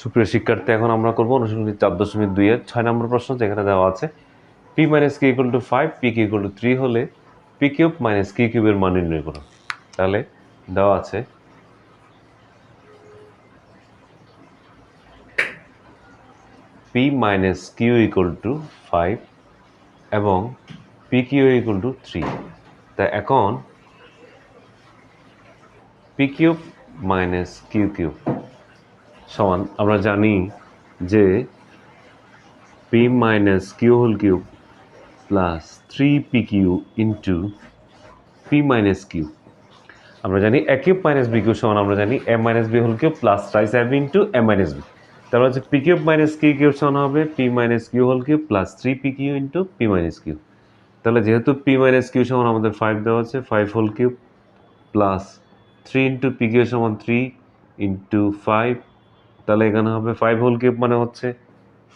সুপ্রিয় শিক্ষার্থী, এখন আমরা করব অনুশীলনী চার দশমিক দুইয়ের ছয় নম্বর প্রশ্ন, যেখানে দেওয়া আছে p minus q equal to five p q equal to three হলে পি কিউব মাইনাস কি কিউবের মান নির্ণয় করো। তাহলে দেওয়া আছে p minus q equal to five এবং p q equal to three তা এখন p cube minus q cube সমান, আমরা জানি যে p minus q whole cube plus three p q into p minus q আমরা জানি a cube minus b cube সমান, আমরা জানি A minus B whole cube plus thrice A B into A minus B তারপর হচ্ছে P cube minus Q cube সমান হবে P minus Q whole cube plus three P Q into P minus Q তাহলে যেহেতু P minus Q সমান আমাদের five দেওয়া আছে five whole cube plus three into P Q সমান থ্রি ইন্টু ফাইভ তাহলে এখানে হবে ফাইভ হোল কিউব মানে হচ্ছে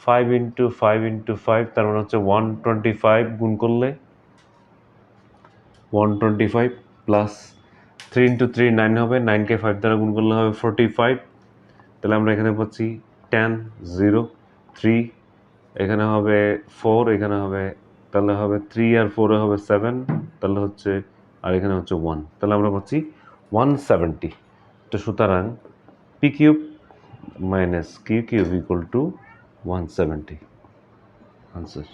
five into five into five তার মানে হচ্ছে ওয়ান টোয়েন্টি ফাইভ গুণ করলে one twenty five plus three into three nine হবে নাইনকে ফাইভ দ্বারা গুণ করলে হবে ফোরটি ফাইভ তাহলে আমরা এখানে পাচ্ছি টেন জিরো থ্রি এখানে হবে ফোর এখানে হবে, তাহলে হবে থ্রি আর ফোরে হবে সেভেন তাহলে হচ্ছে, আর এখানে হচ্ছে ওয়ান তাহলে আমরা পাচ্ছি ওয়ান সেভেন্টি তো সুতরাং P cube minus Q cube equal to one seventy answer